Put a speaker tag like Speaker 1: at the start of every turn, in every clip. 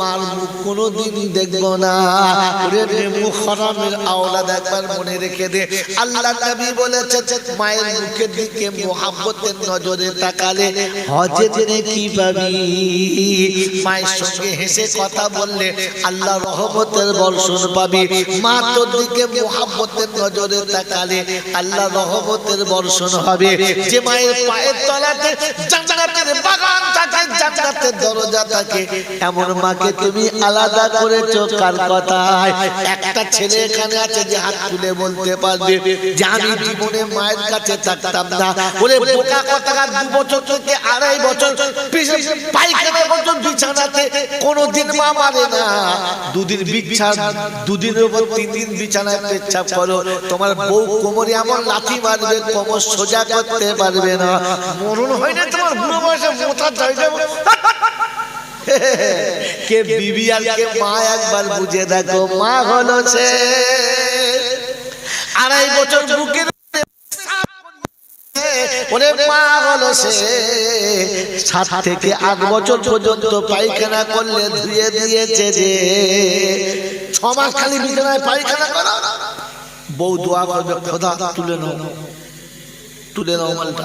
Speaker 1: মার মুখ কোনোদিন দেখব না। ওরে নেমু খরামের আওলা দেখবার মনে রেখে দে। আল্লাহ নবী বলেছে মায়ের মুখের দিকে মোহাম্মতের নজরে তাকালে হজে জেনে কি পাবি? মায়ের সঙ্গে হেসে কথা বললে আল্লাহ রহমতের বর্ষণ পাবি। মা তোর দিকে মোহাম্মতের নজরে তাকালে আল্লাহ রহমতের বর্ষণ হবে। যে মায়ের পায়ের তলাতে জান্নাতের বাগান থাকে, জান্নাতের দরজা থাকে, এমন মাকে তুমি আলাদা করেছ? কার কথায়? একটা ছেলে এখানে আছে যে হাত তুলে বলতে পারবে যে আমি জীবনে মায়ের কাছে থাকতাম না। ওরে বোকা কথা দু বছর থেকে আড়াই বছর বছর বিছানাতে কোনোদিন মা মারে না। দুদিন দুদিনের উপর তিন দিন বিছানায় পেচ্ছাপ করো। তোমার বউ কোমরে এমন লাথি মারবে, কোমর সোজা করতে পারবে না। মরণ হয় না তোমার বুড়ো বয়সে মোটা কে বিবি আর কে মা একবার বুঝে দেখো, মা হলো সে। আড়াই বছর বুকের ওরে মা হলো সে। সাত থেকে আট বছর পর্যন্ত পায়খানা করলে ধুয়ে দিয়েছে যে। ছ মাস খালি বিছানায় পায়খানা করো। বউ দোয়া করবে, খোদা তুলে নাও। তুলে নাও মালটা।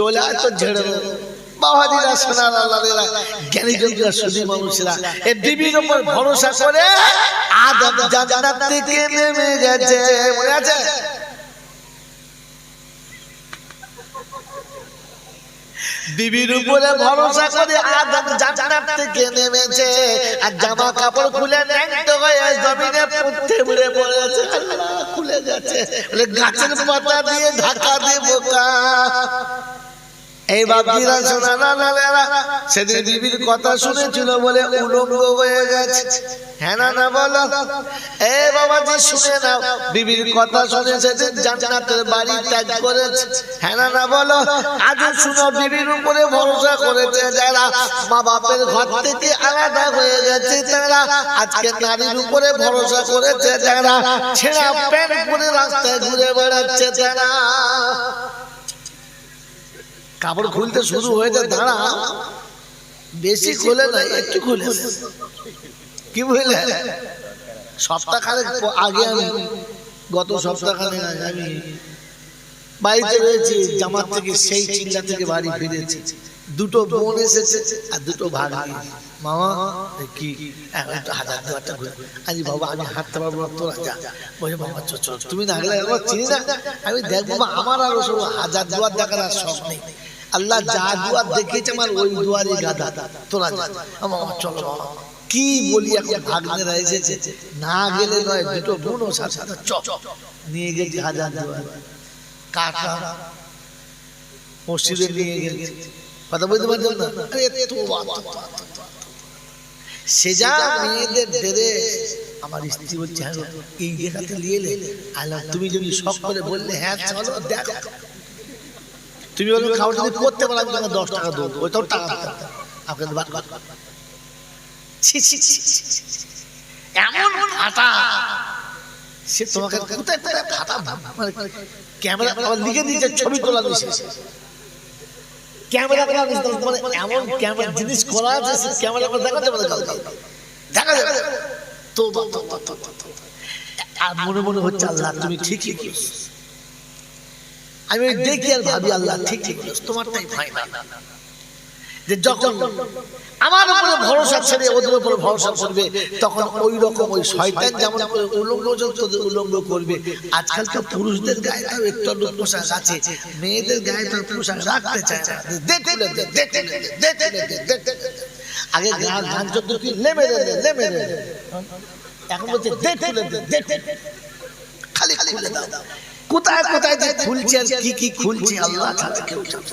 Speaker 1: চলে আয় ঝেড়ে দেবো। থেকে নেমে গেছে। উপরে ভরসা করে আদম জান্নাত থেকে নেমেছে। আর জামা কাপড় খুলে জমিনে পড়তে পড়ে পড়েছে খুলে বলে গাছের পাতা দিয়ে ঢাকা দিয়ে বোকা। এই বাপিরা শোনা না নালেরা সেদিন বিবির কথা শুনেছিল বলে উলঙ্গ হয়ে গেছে। হ্যাঁ না না, বলো। এ বাবা যে শুনে নাও। বিবির কথা শুনে সেদিন জান্নাতের বাড়ি ত্যাগ করেছে। হ্যাঁ না না, বলো। আজ শুনো বিবির উপরে ভরসা করেছে যারা মা বাপের ঘর থেকে আলাদা হয়ে গেছে তারা। আজকে নারীর উপরে ভরসা করেছে যারা ছেঁড়া প্যান্ট পরে রাস্তায় ঘুরে বেড়াচ্ছে তারা। কাপড় খুলতে শুরু হয়েছে দাঁড়া। বেশি খুলে না একটু খুলে। কি বুঝলে? সপ্তাহখানেক প- আগে আমি গত সপ্তাহখানেক আগে আমি বাড়িতে রয়েছি জামার থেকে সেই চিল্লা থেকে বাড়ি ফিরেছি। দুটো বোন এসেছে আর দুটো ভাগ মামা কি তো হাজার দুয়ারটা ঘুরে আজ বাবা আমি হাঁটতে পারব না তোরা যা। বলে বাবা চল তুমি না গেলে চিনি না? আমি দেখব আমার আর ওসব হাজার দুয়ার দেখার আর শখ নেই। আল্লাহ যা দুয়ার দেখিয়েছে আমার ওই দুয়ারই গাদা। তোরা আমার চলো কি বলি এখন ভাগ্নেরা এসেছে? না গেলে নয়, দুটো বোন ও সাথে নিয়ে গেছি হাজার দুয়ার। কাটা মসজিদে নিয়ে গেছে। কথা বলতে না? আরে সে যা মেয়েদের আমার স্ত্রী বলছে হ্যাঁ এই জায়গাতে নিয়ে এলে আল্লাহ, তুমি যদি শখ করে বললে হ্যাঁ চলো, দেখো। তুমি বলবে খাবার যদি করতে পারো আমি তোমাকে দশ টাকা দেবো। ওইটাও টাকা দিতে হবে। আপনাদের বাদ বাদ ছি। এমন ফাটা সে তোমাকে কোথায় কোথায় ফাটা মানে ক্যামেরা আবার লিখে দিয়েছে ছবি তোলা দিয়েছে ক্যামেরা দিয়েছে মানে এমন ক্যামেরা জিনিস করা আছে ক্যামেরা দেখাতে পারে দেখা যাবে। তো তো তো তো তো, তো, তো। আর মনে মনে হচ্ছে আল্লাহ তুমি ঠিকই আমি দেখি আর ভাবি আল্লাহ ঠিক ঠিক তোমারটাই ফাইনাল যে যখন আমার উপরে ভরসা ছেড়ে ওদের উপরে ভরসা করবে তখন ওই রকম ওই শয়তান যেমন করে উলঙ্গ যত উলঙ্গ করবে আজকাল তো পুরুষদের গায়ে তাও একটু পোশাক আছে মেয়েদের গায়ে তো পোশাক রাখতে চায় না। আগে গান গান চোদ্দ কি লেমে লেমে দে। এখন বলছে। খালি খুলে দাও কোথায় কোথায় যে খুলছে আর কি কি খুলছে আল্লাহ ছাড়া কেউ জানে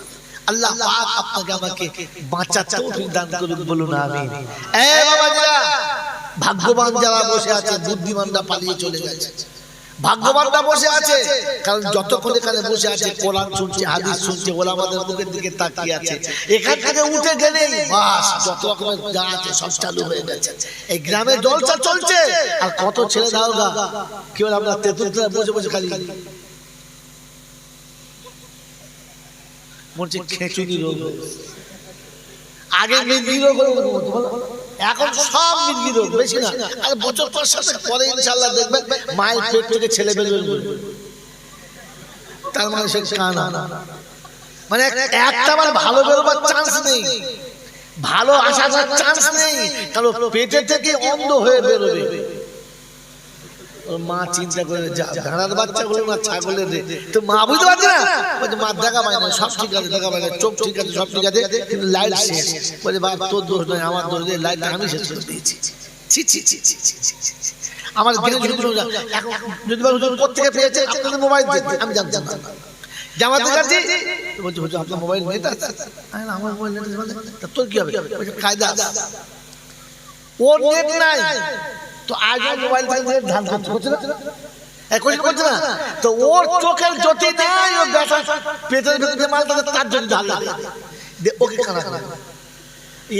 Speaker 1: আল্লাহ পাক আপনাকে আমাকে বাঁচার তৌফিক দান করুন বলুন আমিন। এ বাবাজিরা ভাগ্যবান যারা বসে আছে বুদ্ধিমানরা পালিয়ে চলে গেছে। ভাগ্যবানরা বসে আছে কারণ যতক্ষণ এখানে বসে আছে কোরআন শুনছে হাদিস শুনছে ওরা আমাদের মুখের দিকে তাকিয়ে আছে। এখান থেকে উঠে গেলেই বাস যত রকমের যা আছে সব চালু হয়ে গেছে। এই গ্রামে জলসা চলছে আর কত ছেলে দাও গা কি বলে আমরা তেতুল বসে বসে খালি মনে হচ্ছে খেঁচুনি রোগ। আগে মৃগি রোগ? এখন সব মৃগি রোগ বেশি না। আর বছর পর সাথে পরে ইনশাল্লাহ দেখবেন মায়ের পেট থেকে ছেলে বেরোবে। তার মানে সে কানা। মানে একটা আমার ভালো বেরোবার চান্স নেই। ভালো আসার চান্স নেই। কারণ পেটে থেকে অন্ধ হয়ে বেরোবে। ওর মা চিন্তা করে ভেড়ার বাচ্চা গুলো না ছাগলের রে। তো মা বুঝতে পারছে না? বলছে মা দেখা পায় না সব ঠিক আছে দেখা পায় না চোখ ঠিক আছে সব ঠিক আছে কিন্তু লাইট শেষ। বলে বাবা তোর দোষ নয় আমার দোষ নেই লাইট আমি শেষ করে দিয়েছি। ছি ছি ছি ছি ছি ছি। আমার দিনে যদি যদি কোথেকে পেয়েছে আপনাদের মোবাইল আমি জানতাম না। জামাতে কাছে বলছে হুজুর আপনার মোবাইল নেট আছে? আমার মোবাইল নেট আছে। তোর কি হবে? বলছে কায়দা। ওর নেট নাই। তো আজ মোবাইল থেকে নেট ধান করছে না? করছে না? তো ওর চোখের জ্যোতি নাই ও বেটা পেটের ভিতরে মাল তাদের তার জন্য ঢাল দে, ওকে খানা খাবে।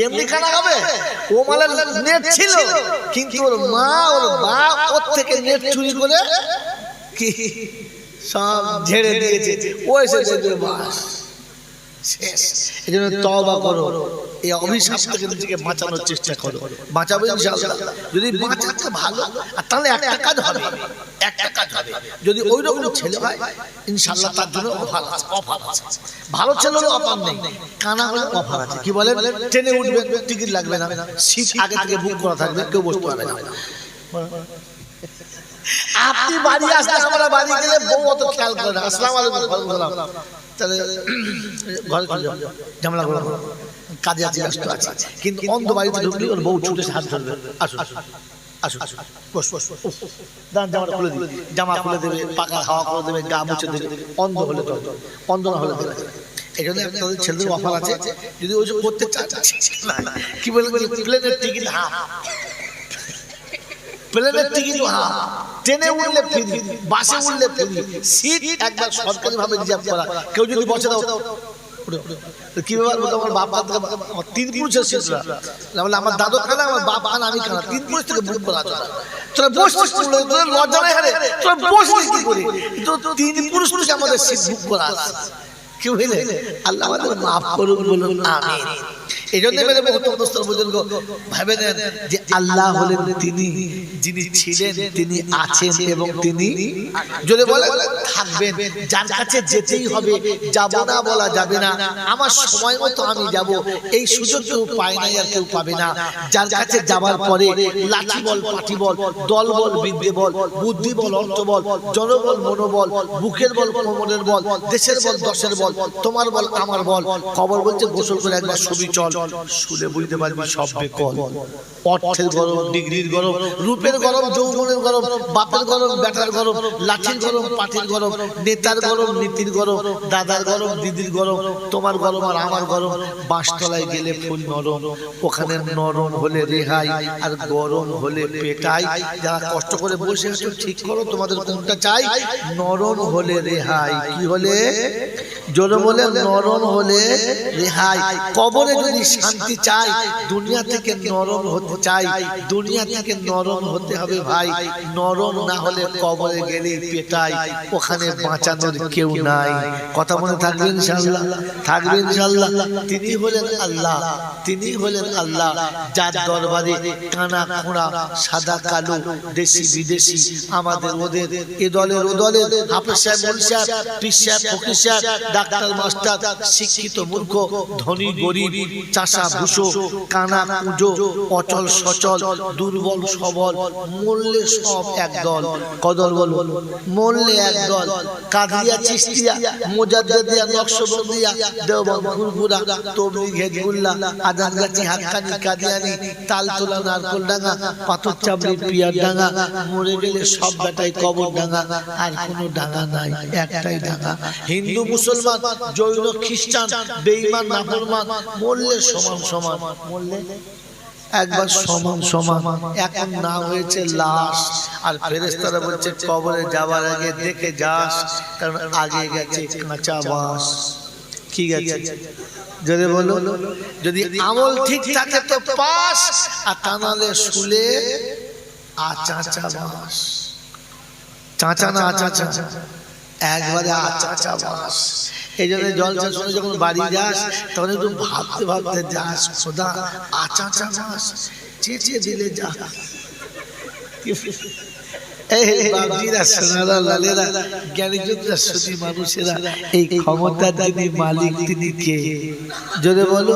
Speaker 1: এমনি খানা খাবে? ও মালের নেট ছিল কিন্তু ওর মা ওর বাপ ওর থেকে নেট চুরি করে কি সব ঝেড়ে দিয়েছে। ওই দেখবে বাস শেষ। এই জন্য তবা করো। এই অভিশাপ থেকে নিজেকে বাঁচানোর চেষ্টা করো। বাঁচাবে ইনশাআল্লাহ। যদি বাঁচাতে ভালো আর তাহলে একটা কাজ হবে। একটা কাজ হবে। যদি ওই রকম ছেলে হয় ইনশাআল্লাহ তার জন্য অফার আছে। অফার আছে। ভালো ছেলে হলে অফার নেই। কানা হলে অফার আছে। কি বলে ট্রেনে উঠবে টিকিট লাগবে না। সিট আগে থেকে বুক করা থাকবে কেউ বসতে পারবে না। আপনি বাড়ি আসলে আমরা বাড়ি গেলে বউ অত খেয়াল করে না। আসসালামু আলাইকুম। তাহলে ঘরে কাজে আছে আছে। কিন্তু ওর বউ ধরবে জামা খুলে দেবে, পাকা হাওয়া করে দেবে, গা দেবে। অন্ধ হলে অন্ধ না হলে এই জন্য ছেলেদের অফার আছে। যদি ওই করতে চান কি বলে প্লেনের টিকিট প্লেনের টিকিট হাফ ট্রেনে উঠলে ফ্রি বাসে উঠলে ফ্রি সিট একবার সরকারি ভাবে রিজার্ভ করা। কেউ যদি বসে দাও। কি ব্যাপার আমার বাপ দাদা আমার তিন পুরুষের সিটরা। বলে আমার দাদু খানা আমার বাপ খানা আমি খানা তিন পুরুষ থেকে বুক করা তোরা করে? তোরা লজ্জা নাই হারে তোরা বসছিস কি করে? তো তিন পুরুষ আমাদের সিট বুক করা কি বুঝলে আল্লাহ আমাদের মাফ করুন বলুন আমিন। এই জন্য মেরে মুখতস্তর বুজুর্গ ভাবে নেন যে আল্লাহ হলেন তিনি যিনি ছিলেন তিনি আছেন এবং তিনি যদি বলেন থাকবেন যার কাছে যেতেই হবে যাব না বলা যাবে না। আমার সময় মতো আমি যাব এই সুযোগ কেউ পায় নাই আর কেউ পাবে না। যার কাছে যাবার পরে লাঠি বল পাঠি বল দল বল বিদ্যে বল বুদ্ধি বল অর্থ বল জনবল মনোবল বুকের বল কোমরের বল দেশের বল দশের বল তোমার বল আমার বল খবর বলছে গোসল করে একবার ছবি চল শুনে বুঝতে পারবি সব বেকল। অর্থের গরম ডিগ্রির গরম রূপের গরম যৌবনের গরম বাপের গরম বেটার গরম লাঠির গরম পাটির গরম নেতার গরম নীতির গরম দাদার গরম দিদির গরম তোমার গরম আর আমার গরম বাঁশতলায় গেলে ফুল নরম ওখানে নরম হলে রেহাই আর গরম হলে পেটাই। যারা কষ্ট করে বসে আছো ঠিক করো তোমাদের কোনটা চাই? নরম হলে রেহাই। কি হলে? জোরে বলে নরম হলে রেহাই। কবরে যদি শান্তি চাই, দুনিয়া থেকে নরম হতে চাই, দুনিয়া থেকে নরম হতে হবে ভাই, নরম না হলে কবরে গেলে পেটাই, ওখানে বাঁচানোর কেউ নাই। কথা মনে থাকবে ইনশাল্লাহ থাকবে ইনশাল্লাহ তিনি হলেন আল্লাহ, তিনি হলেন আল্লাহ। যার দরবারে কানা খোঁড়া, সাদা কালো, দেশি বিদেশি, আমাদের ওদের, এ দলের ও দলের, হাফেজ সাহেব মৌলী সাহেব, পীর সাহেব, ফকির সাহেব, ডাক্তার, মাস্টার, শিক্ষিত মূর্খ, ধনী, গরিব চাষা, ভুষো, কানা, কুজো, অচল, সচল, দুর্বল, সবল, মরলে সব একদল। কদল বল মরলে একদল। কাদিয়া চিস্তিয়া মোজাদ্দিয়া নকশবন্দিয়া দেওবন্দ ঘুরঘুরা তবলিগ, হেজবুল্লাহ আদানগাছি হাক্কানি কাদিয়ানি তালতলা নারকল ডাঙ্গা পাথর চাবড়ি পিয়ার ডাঙ্গা মরে গেলে সব বেটাই কবর ডাঙ্গা আর কোনো ডাঙা নাই, একটাই ডাঙা। হিন্দু, মুসলমান, জৈন, খ্রিস্টান, বেঈমান, নাফরমান, মরলে সমান সমান মরলে একবার সমান সমান এখন না হয়েছে লাশ। আর ফেরেস্তারা বলছে কবরে যাওয়ার আগে দেখে যাস। কারণ আগে গেছে কাঁচা বাস কি গেছে যদি বলো যদি আমল ঠিক থাকে তো পাস আর তা নাহলে শুলে আচাচা বাস। চাচা না আচাচা। একবারে আচাচা বাস। এই জন্য জল শুনে যখন বাড়ি যাস তখন একটু ভাবতে ভাবতে যাস সোদা আচাচা বাস চেঁচিয়ে দিলে যা। এই বাবজিরা সোনারা লালেরা জ্ঞানীযোদ্ধা সতী মানুষেরা এই ক্ষমতার যিনি মালিক তিনি কে? যদি বলো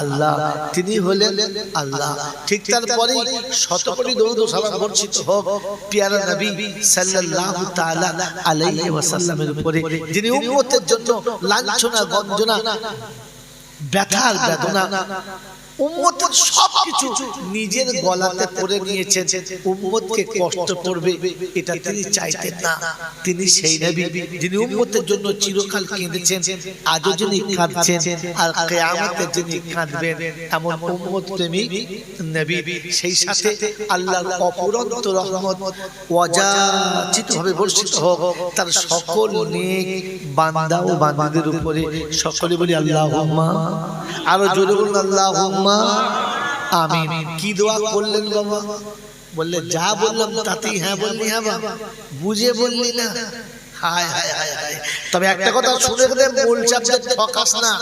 Speaker 1: আল্লাহ তিনি হলেন আল্লাহ। ঠিক তারপরে শত কোটি সালাম বর্ষিত হোক পিয়ারা নবী সাল্লাল্লাহু তাআলা আলাইহি ওয়াসাল্লামের উপরে যিনি উম্মতের জন্য লাঞ্ছনা গঞ্জনা ব্যথার বেদনা উম্মতের সবকিছু নিজের গলাতে পরে নিয়েছেন। উম্মতকে কষ্ট করবে এটা তিনি চাইতেন না। তিনি সেই নবী। যিনি উম্মতের জন্য চিরকাল কেঁদেছেন আজও যিনি কাঁদছেন আর যিনি কাঁদবেন এমন উম্মত প্রেমিক নবী সেই সাথে আল্লাহর অপুরন্ত রহমত অযাচিত ভাবে বর্ষিত হোক তার সকল নেক বান্দা ও বান্দাদের উপরে সকলে বলি আল্লাহুম্মা। আরও জোরে বলুন আল্লাহুম্মা আমিন কি দোয়া করলেন বাবা? বললে যা বললাম তাতেই হ্যাঁ বললি হ্যাঁ বাবা বুঝে বললি না। হায় হায় হায় হায় তবে একটা কথা শুনে গেলে মূল চাপটা ঠকাস না।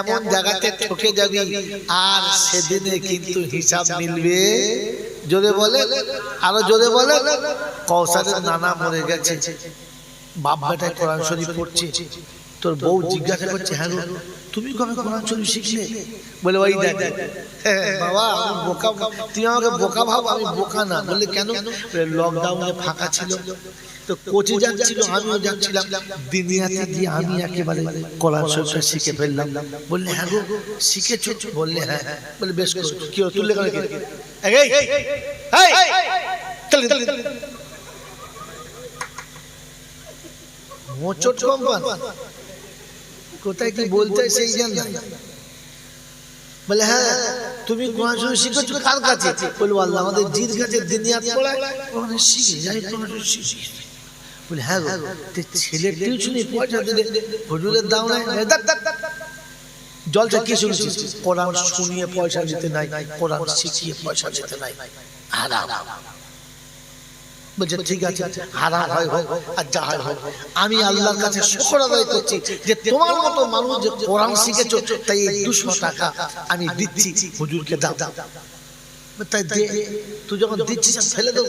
Speaker 1: এমন জায়গাতে ঠকে যাবি আর সেদিনে কিন্তু হিসাব মিলবে। জোরে বলে আরও জোরে বলে কৌশলের নানা মরে গেছে। বাপ বেটায় কোরআন শরীফ পড়ছে। তোর বউ জিজ্ঞাসা করছে হ্যাঁ তুমি কবে কোরআন শরীফ শিখলে বলে ওই দেখ হ্যাঁ, বাবা আমি বোকা তুমি আমাকে বোকা ভাব আমি বোকা না বললে কেন লকডাউনে ফাঁকা ছিল তো কোচে যাচ্ছিল আমিও যাচ্ছিলাম দিনিয়াতে গিয়ে আমি একেবারে কোরআন শরীফটা শিখে ফেললাম বললে হ্যাঁ গো শিখেছো বললে হ্যাঁ বলে বেশ করো কি তুললে কেন? এই। মোচট কম্পান কোথায় কি বলতে সেই জান না বলে হ্যাঁ তুমি কোরআন শরীফ শিখেছো কার কাছে? বলব আল্লাহ আমাদের জির কাছে দিনিয়াত পড়ায়। ওখানে শিখে যাই কোরআন শরীফ শিখি বলে হ্যাঁ গো ছেলে টিউশনি পয়সা দিলে হুজুরের দাও। জলটা কি শুনছিস কোরআন শুনিয়ে পয়সা দিতে নাই কোরআন শিখিয়ে পয়সা দিতে নাই। হারাম। বলছে ঠিক আছে হারার হয় হোক আর যা হয় হয় আমি আল্লাহর কাছে শুকর আদায় করছি যে তোমার মতো মানুষ যে কোরআন শিখেছো তাই এই দুশো টাকা আমি দিচ্ছি। হুজুরকে দাও। তাই দে। তুই যখন দিচ্ছিস ফেলে দে।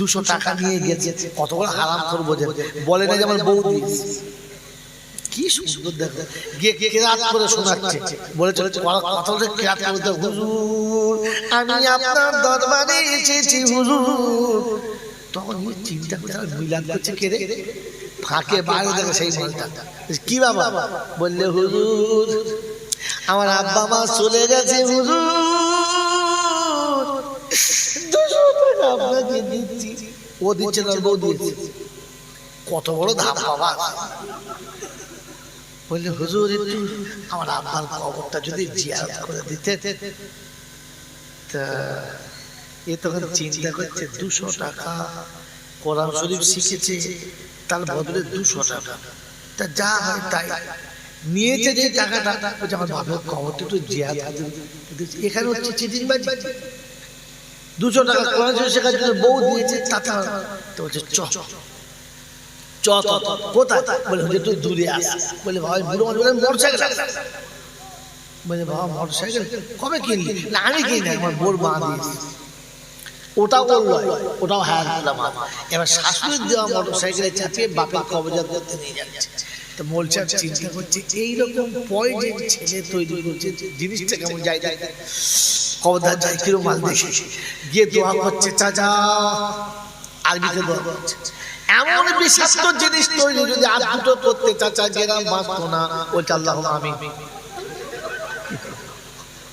Speaker 1: দুশো টাকা নিয়ে গেছে। কত বড় হারাম করব যে। বলে না যেমন বউ দিয়েছে। কি সুন্দর দেখো। গিয়ে কেরাত করে শোনাচ্ছে। বলে চলে কথা বলে কেরাত করে হুজুর। আমি আপনার দরবারে এসেছি, হুজুর। তখন চিন্তা করে মিলাদ করছে কে ফাঁকে বাইরে দেখে সেই মালটা। কি বাবা? বললে, হুজুর, আমার আব্বা মা চলে গেছে, হুজুর। আপনাকে দিচ্ছি। ও দিচ্ছে না, বউ দিয়েছে। কত বড় ধাপ বাবা বললে, হুজুর, একটু আমার আব্বার কবরটা যদি জিয়ারত করে দিতে তা এ তখন চিন্তা করছে, দুশো টাকা কোরআন শরীফ শিখেছে, তার বদলে দুশো টাকা। তা যা হয় তাই। নিয়েছে যে টাকাটা বলছে আমার বাবার কবরটা একটু জিয়ারত। এখানে হচ্ছে চিঠির বাজি দুশো টাকা কোরআন শরীফ শেখার জন্য বউ দিয়েছে, তাতে তো বলছে চ চ বলে আস। বলে চাপিয়ে বাপের কবজা করতে নিয়ে যাচ্ছে। তো চিন্তা করছে, এইরকম পয়জেন ছেলে তৈরি করছে, জিনিসটা কেমন যায় যায় কবদার যায় দেখে? গিয়ে দোয়া করছে, চাচা। করছে। এমন বিষাক্ত জিনিস তৈরি যদি দুটো করতে চাচা গেরাম বাঁচতো না, ওইটা আল্লাহ আমি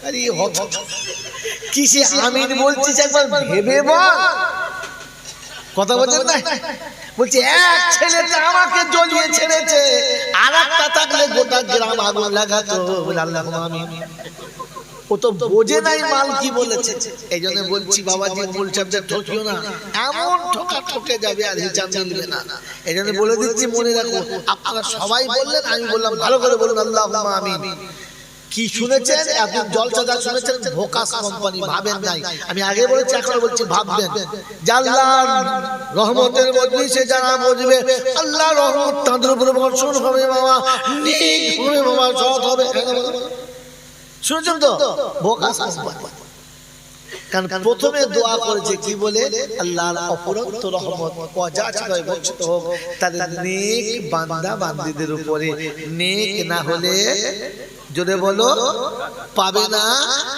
Speaker 1: আরে হত কিসে আমিন বলছিস একবার ভেবে বল। কথা এক ছেলেটা আমাকে আর একটা থাকলে গোটা গ্রাম আগুন লাগাতো আল্লাহ ও তো বোঝে নাই মাল কি বলেছে। এই জন্য বলছি বাবাজি মূল চাপটা ঠকিও না। এমন ঠকা ঠকে যাবে আর হিসাব মিলবে না। এই জন্য বলে দিচ্ছি মনে রাখো আপনারা সবাই বললেন আমি বললাম ভালো করে বলুন আল্লাহ আমিন। কি শুনেছেন? এখন জলসা যা শুনেছেন ভোকাস কোম্পানি ভাবেন নাই। আমি আগে বলেছি এখন বলছি ভাববেন। জাল্লার রহমতের মজলিসে যারা বুঝবে আল্লাহ রহমত তাদের উপরে বর্ষণ হবে বাবা। নিক হবে বাবা সৎ হবে। শুনেছেন তো ভোকাস কোম্পানি কারণ প্রথমে দোয়া করেছে কি বলে? আল্লাহর অপরন্ত রহমত অযাচিত বর্ষিত হোক। তাদের নেক বান্দা বান্দিদের উপরে নেক না হলে যদি বলো পাবে না।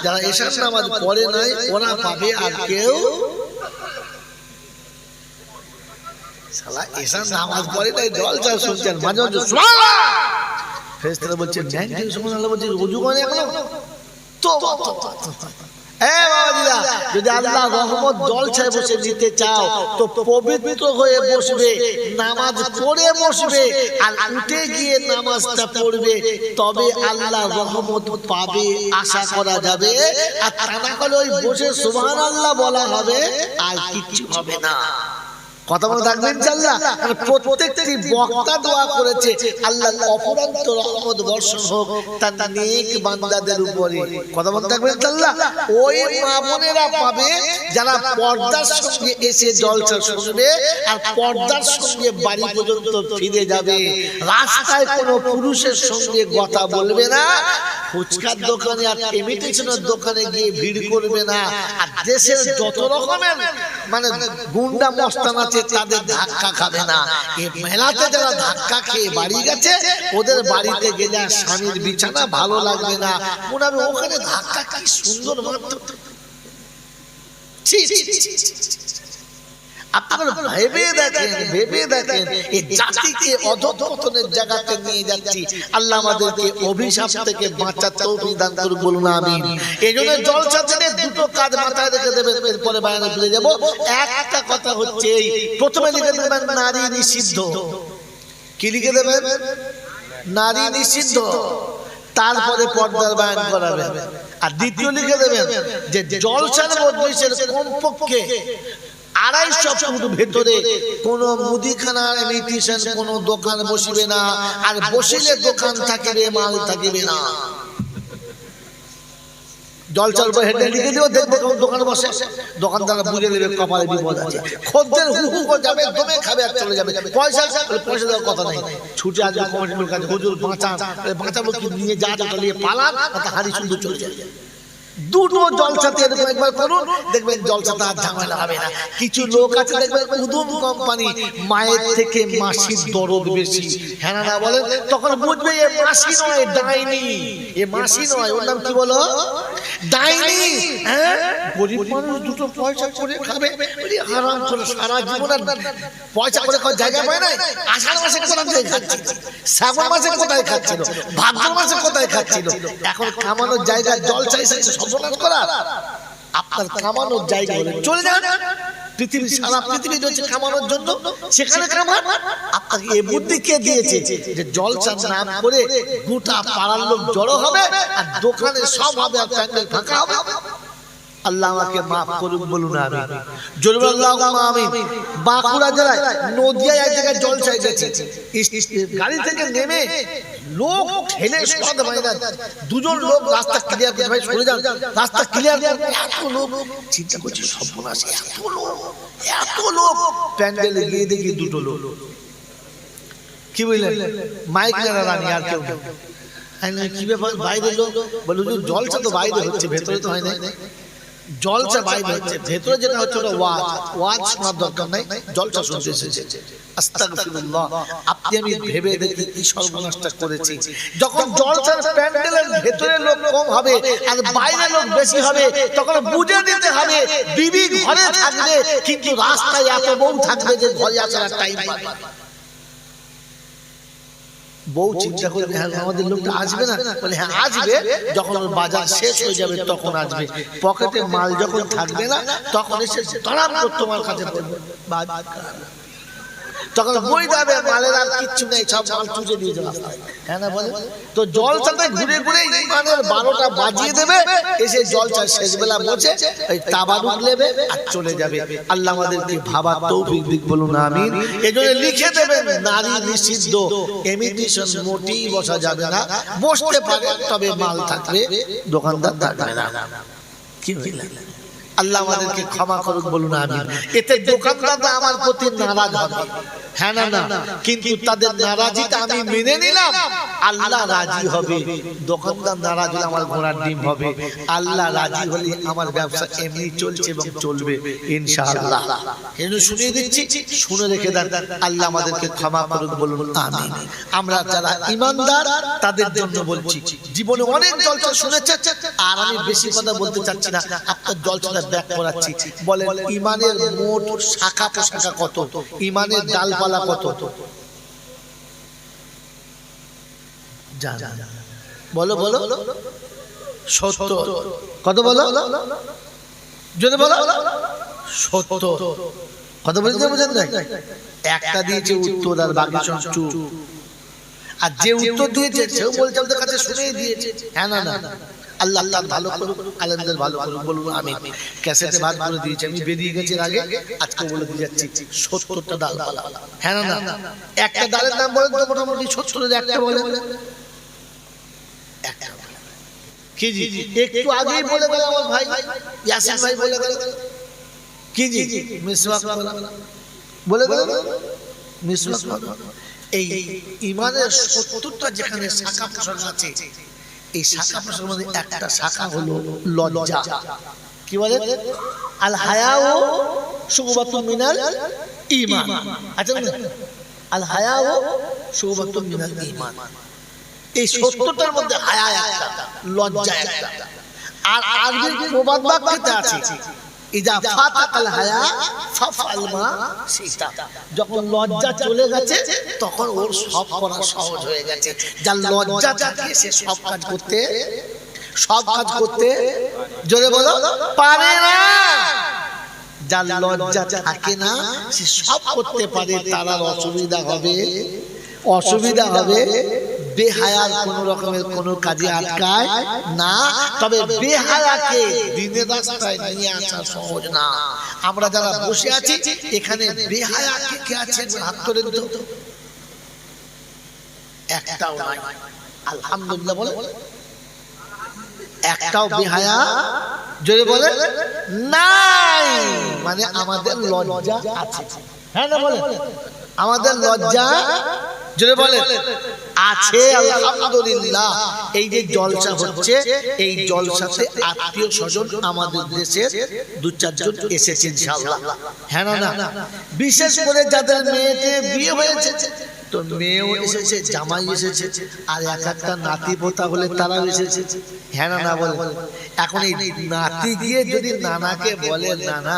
Speaker 1: যারা এসার নামাজ পড়ে নাই ওরা পাবে। আর কেউ শালা এসার নামাজ পড়ে নাই জল চাল শুনছেন। মাঝে মাঝে ফেরেশতারা সুবহানাল্লাহ বলছে রুজু করে এখনও হ্যাঁ যদি আল্লাহ রহমত জল ছায় বসে নিতে চাও তো পবিত্র হয়ে বসবে নামাজ পড়ে বসবে আর উঠে গিয়ে নামাজটা পড়বে তবে আল্লাহ রহমত পাবে আশা করা যাবে আর তা না হলে ওই বসে সুবহান আল্লাহ বলা হবে আর কিচ্ছু হবে না কথা বক্তা দোয়া করেছে আল্লাহ অপরান্ত থাকবেন যারা পর্দার এসে আর পর্দার ফিরে যাবে। রাস্তায় কোনো পুরুষের সঙ্গে কথা বলবে না, ফুচকার দোকানে আর ইমিটেশনের দোকানে গিয়ে ভিড় করবে না, আর দেশের যত রকমের মানে গুন্ডা মস্তান আছে, তাদের ধাক্কা খাবে না। মেলাতে যারা ধাক্কা খেয়ে বাড়ি গেছে, ওদের বাড়িতে গেলে স্বামীর বিছানা ভালো লাগবে না। মনে ওখানে ধাক্কা, কি সুন্দর মাত্র। আপনারা ভেবে দেখেন ভেবে দেখেন এই জাতিকে অধপতনের জায়গাতে নিয়ে যাচ্ছি। আল্লাহ আমাদেরকে অভিশাপ থেকে বাঁচার তৌফিক দান করুন বলুন আমি এই জন্য জলসা থেকে দুটো কাজ মাথায় রেখে দেবেন এরপরে বায়ানে ফিরে যাব। একটা কথা হচ্ছে এই প্রথমে লিখে দেবেন নারী নিষিদ্ধ। কি লিখে দেবেন? নারী নিষিদ্ধ। তারপরে পর্দার বায়ান করাবেন। আর দ্বিতীয় লিখে দেবেন যে জলসার মজলিসের কমপক্ষে আড়াইশো ফুট ভেতরে কোন মুদিখানার ইমিটেশন কোন দোকান বসিবে না আর বসিলে দোকান থাকিবে মাল থাকিবে না। জল চল হেঁটে লিখে দিও দেখব কোন দোকানে বসে। দোকানদাররা বুঝে নেবে কপালে বিপদ আছে। খদ্দের হু হু করে যাবে দমে খাবে আর চলে যাবে। পয়সা পয়সা দেওয়ার কথা নাই। ছুটে আসবে কমিটির কাছে হুজুর বাঁচান। বাঁচাবো কি নিয়ে যা যা নিয়ে পালান আর হাড়ি সুন্দর চলে যায়। দুটো জলসাতে এরকম একবার করুন, দেখবেন জলসাতে আর ঝামেলা হবে না। কিছু লোক আছে, দেখবেন উদুম কোম্পানি, মায়ের থেকে মাসির দরদ বেশি। হ্যাঁ না তখন বুঝবে এ মাসি নয়, ডাইনি। এ মাসি নয়, ওর নাম কি বলো? ডাইনি হ্যাঁ? গরিব মানুষ দুটো পয়সা করে খাবে বলি আরাম করে সারা জীবন পয়সা করে খাওয়ার জায়গা পায় না আষাঢ় মাসে কোথায় খাচ্ছিল শ্রাবণ মাসে কোথায় খাচ্ছিল? ভাদ্র মাসে কোথায় খাচ্ছিল? এখন কামানোর জায়গা জল চাইছে সর্বনাশ করা আপনার কামানোর জায়গা চলে যান। পৃথিবী সারা পৃথিবী রয়েছে কামানোর জন্য। সেখানে কামান আপনাকে এ বুদ্ধি কে দিয়েছে? যে জল চান নাম করে গোটা পাড়ার লোক জড়ো হবে আর দোকানে সব হবে আর প্যান্ডেল ফাঁকা হবে। আল্লাহ আমাকে মাফ করুন বলুন আমি আমি বাঁকুড়া জেলায় নদিয়া এক জায়গায় জল চাই গেছে গাড়ি থেকে নেমে লোক ঠেলে সদ দুজন লোক রাস্তা ক্লিয়ার করে ভাই সরে যান। রাস্তা ক্লিয়ার এত লোক চিন্তা করছি সর্বনাশ এত লোক। এত লোক। প্যান্ডেলে গিয়ে দেখি দুটো লোক। কি বুঝলেন মাইক নেড়া রানি আর কেউ কি ব্যাপার? বাইরে লোক? বলে জলসা তো বাইরে হচ্ছে ভেতরে তো হয় না জলসা বাইরে হচ্ছে। ভেতরে যেটা হচ্ছে ওটা ওয়াজ। ওয়াজ। শোনার দরকার নাই। জলসা শুনতে এসেছে। আস্তাগফিরুল্লাহ। আপনি আমি ভেবে দেখি কি সর্বনাশটা করেছি। যখন জলসার প্যান্ডেলের ভেতরে লোক কম হবে আর বাইরে লোক বেশি হবে তখন বুঝে দিতে হবে বিবি ঘরে থাকবে কিন্তু রাস্তায় এত বউ থাকবে যে ঘরে আসার টাইম পাবে। বউ চিন্তা করবে হ্যাঁ আমাদের লোকটা আসবে না। বলে হ্যাঁ আসবে। যখন বাজার শেষ হয়ে যাবে, তখন আসবে। পকেটে মাল যখন থাকবে না, তখন এসে ধরাম তোমার কাছে বাজার তখন বই মালের আর কিচ্ছু নেই, সব মাল তুলে দিয়ে রাস্তায়। হ্যাঁ না বলে? তো জলসাতে ঘুরে ঘুরে ইমানের বারোটা বাজিয়ে দেবে, এসে জলসা শেষ বেলা বসে ওই আর চলে যাবে। আল্লাহ আমাদেরকে ভাবার তৌফিক দিক বলুন, আমিন। এজন্য লিখে দেবেন, নারী নিষিদ্ধ, এমিটেশন মোটেই বসা যাবে না। বসতে পারে, তবে মাল থাকবে, দোকানদার থাকবে না। কি হইল? আল্লাহ আমাদেরকে ক্ষমা করুক বলুন আমি এতে দোকানদাররা আমার প্রতি নারাজ হবে। হ্যাঁ না না। কিন্তু তাদের নারাজিটা আমি মেনে নিলাম। আল্লাহ রাজি হবে। দোকানদার নারাজ হলে আমার ঘোড়ার ডিম হবে। আল্লাহ রাজি হলে আমার ব্যবসা এমনি চলছে এবং চলবে, ইনশাআল্লাহ। দিচ্ছি, শুনে রেখে দেন। আল্লাহ আমাদেরকে ক্ষমা বলুন আমরা যারা ইমানদার, তাদের জন্য বলছি, জীবনে অনেক জলসা শুনেছে আর আমি বেশি কথা বলতে চাচ্ছি না। আপনার জলসাটা ব্যাক করাচ্ছি বলেন ইমানের মোট শাখা প্রশাখা কত? ইমানের ডালপালা কত? বলো বলো। সত্য কত বলো? যদি বলো। সত্য কত বলতে বোঝেন না একটা দিয়েছে উত্তর আর বাকি সব চুপ। আর যে উত্তর দিয়েছে সেও বলছে আমাদের কাছে শুনেই দিয়েছে। হ্যাঁ না না। আল্লাহ আল্লাহ ভালো করুক, আলেমদের ভালো করুক, বলব আমি ক্যাসেটে ভাগ করে দিয়েছি, আমি বেরিয়ে গেছি আগে, আজকে বলে দিয়ে যাচ্ছি, সত্তরটা ডাল হ্যাঁ না না? একটা ডালের নাম বলেন তো মোটামুটি সত্তরের একটা বলেন। একটা বলেন। একটু আগেই বলে গেল আমার ভাই, ইয়াসিন ভাই বলে গেল। কি জি মিসওয়াক বলা বলে গেল মিসওয়াক এই ইমানের সত্তরটা যেখানে শাখা প্রশাখা আছে এই শাখা প্রশ্নের মধ্যে একটা শাখা হলো লজ্জা। কি বলে? আল হায়াও সুবাতু মিনাল ঈমান। আচ্ছা না? আল হায়াও সুবাতু মিনাল ঈমান। এই সত্যটার মধ্যে হায়া একটা লজ্জা একটা। আর আরবির প্রবাদ বাক্যতে আছে। যখন লজ্জা চলে গেছে, তখন ওর সব করা সহজ হয়ে গেছে। যার লজ্জা থাকে, সে সব কাজ করতে, সব কাজ করতে, জোরে বলো, পারে না। যার লজ্জা থাকে না, সে সব করতে পারে, তার অসুবিধা হবে অসুবিধা হবে বেহায়ার কোন রকমের কোন কাজে আটকায় না। তবে বেহায়াকে দিনের রাস্তায় নিয়ে আসা সহজ না। আমরা যারা বসে আছি, এখানে বেহায়াকে কে আছে একবার হাত করে দিত একটাও নাই। আলহামদুলিল্লাহ বলে। একটাও বেহায়া যদি বলে, নাই। মানে আমাদের লজ্জা আছে। হ্যাঁ না বলে? আমাদের লজ্জা যদি বলে আছে আলহামদুলিল্লাহ। এই যে জলসা হচ্ছে এই জলসাতে আত্মীয় স্বজন আমাদের দেশের দু চারজন এসেছে ইনশাআল্লাহ। হ্যাঁ না না। বিশেষ করে যাদের মেয়েতে বিয়ে হয়েছে তো মেয়েও এসেছে জামাই এসেছে আর এক একটা নাতি পোতা হলে তারাও এসেছে। হ্যাঁ না না বলে এখন এই নাতি গিয়ে যদি নানাকে বলে নানা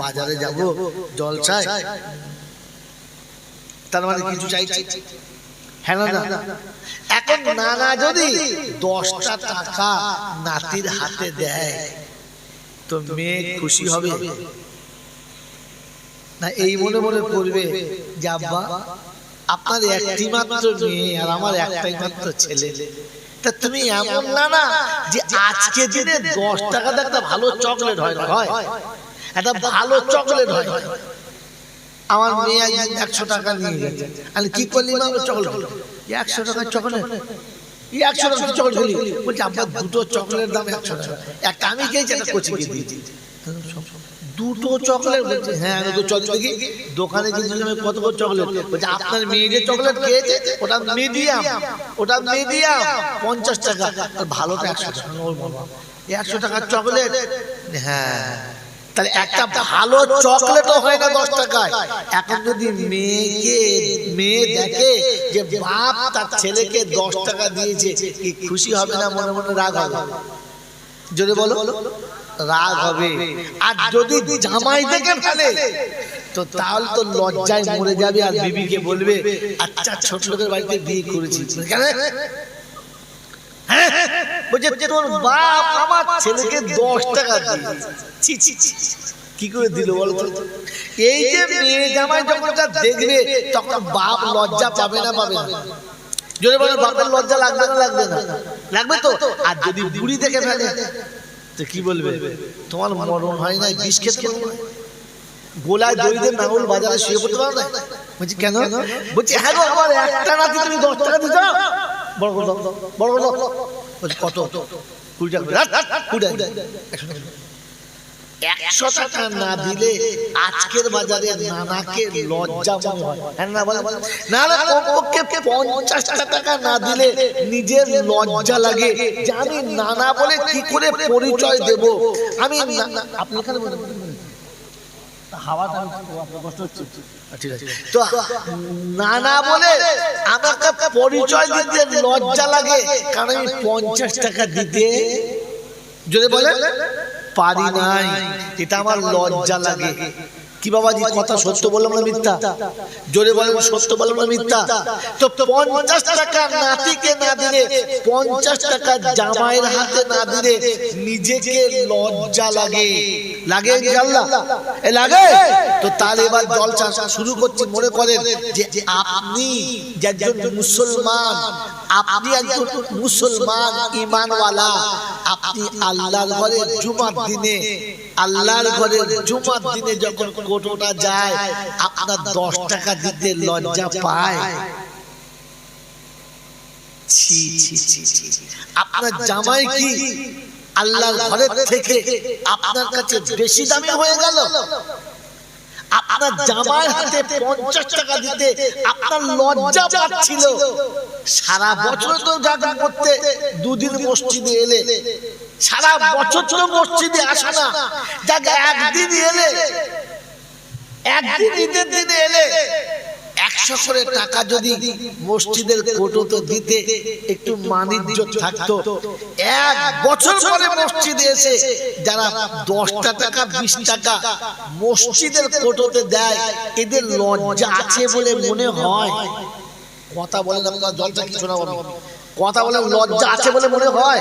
Speaker 1: বাজারে যাব জলসায়। তার মানে কিছু চাইছি। হ্যাঁ না না এখন নানা যদি দশটা টাকা নাতির হাতে দেয় তো মেয়ে খুশি হবে। না এই মনে মনে করবে যে আব্বা আপনার একটি মাত্র মেয়ে আর আমার একটাই মাত্র ছেলে। তা তুমি এমন না না যে আজকে দিনে দশ টাকাতে একটা ভালো চকলেট হয়। হয়। একটা ভালো চকলেট হয়। আমার মেয়ে একশো টাকা নিয়ে গেছে। আমি কি করলি না চকলেট একশো টাকার চকলেট একশো টাকার চকলেট হলি বলছি আপনার দুটো দাম একশো টাকা। একটা আমি খেয়েছি একটা দিয়েছি। দুটো চকলেট বলছে হ্যাঁ আমি তো চকলেট দেখি। দোকানে আমি কত চকলেট বলছে আপনার মেয়ে যে চকলেট খেয়েছে ওটা মিডিয়াম ওটা মিডিয়াম পঞ্চাশ টাকা। আর ভালোটা একশো টাকা। একশো টাকার চকলেট হ্যাঁ। তাহলে একটা ভালো চকলেটও হয় না দশ টাকায়? এখন যদি মেয়েকে মেয়ে দেখে যে বাপ তার ছেলেকে দশ টাকা দিয়েছে কি খুশি হবে না মনে মনে রাগ হবে? যদি বলো রাগ হবে। আর যদি জামাই দেখে ফেলে তো তাহলে তো লজ্জায় মরে যাবে আর বিবিকে বলবে আচ্ছা ছোট লোকের বাড়িতে বিয়ে করেছি কেন? হ্যাঁ? বলছে তোর বাপ আমার ছেলেকে দশ টাকা দিয়েছে। কি করে দিল বলো তো? এই যে মেয়ে জামাই যখন এটা দেখবে তখন বাপ লজ্জা পাবে না পাবে না। যদি বলে বাপের লজ্জা লাগবে না লাগবে না। লাগবে তো? আর যদি বুড়ি দেখে ফেলে তো কি বলবে? তোমার মরণ হয় না বিষ খেতে পারব না? গোলায় দড়ি দিয়ে নাঙল বাজারে শুয়ে পড়তে পারো না বলছি কেন? বলছি হ্যাঁ আমার একটা নাতি তুমি দশ টাকা দিতে বড় বড় বড় বড় কত? একশো টাকা। না দিলে আজকের বাজারে লজ্জা হয়। না টাকা না দিলে নিজের লজ্জা লাগে যে আমি বলে কি করে পরিচয় দেব? আমি আপনি। আছে। তো নানা বলে আমাকে পরিচয় দিতে লজ্জা লাগে, কারণ আমি পঞ্চাশ টাকা দিতে যদি বলে পারি নাই, এটা আমার লজ্জা লাগে। কি বাবাজি কথা সত্য বললাম না মিথ্যা? জোরে বলেন সত্য বললাম না মিথ্যা? তো পঞ্চাশ টাকা নাতিকে না দিলে পঞ্চাশ টাকা জামাইয়ের হাতে না দিলে নিজেকে লজ্জা লাগে। লাগে এ লাগে? তো তাহলে এবার জলসা শুরু করছি মনে করেন যে আপনি একজন মুসলমান আপনি একজন মুসলমান ইমানওয়ালা আপনি আল্লাহর ঘরে জুমার দিনে আল্লাহর ঘরে জুমার দিনে যখন কোটোটা যায় আপনার দশ টাকা দিতে লজ্জা পায়। আপনার জামাই কি আল্লাহর ঘরের থেকে আপনার কাছে বেশি দামি হয়ে গেল? আপনার জামাই হাতে পঞ্চাশ টাকা দিতে আপনার লজ্জা পাচ্ছিল। সারা বছর তো জাগা করতে দুদিন মসজিদে এলে। সারা বছর তো মসজিদে আসে না। জায়গা একদিন এলে। একদিন ঈদের দিনে এলে একশো করে টাকা যদি মসজিদের কোটোতে দিতে একটু মানিজ্য থাকতো। এক বছর পরে মসজিদে এসে যারা দশটা টাকা, বিশ টাকা মসজিদের কোটোতে দেয়, এদের লজ্জা আছে বলে মনে হয়। কথা আপনার জলটা কিছু না কথা বলে লজ্জা আছে বলে মনে হয়।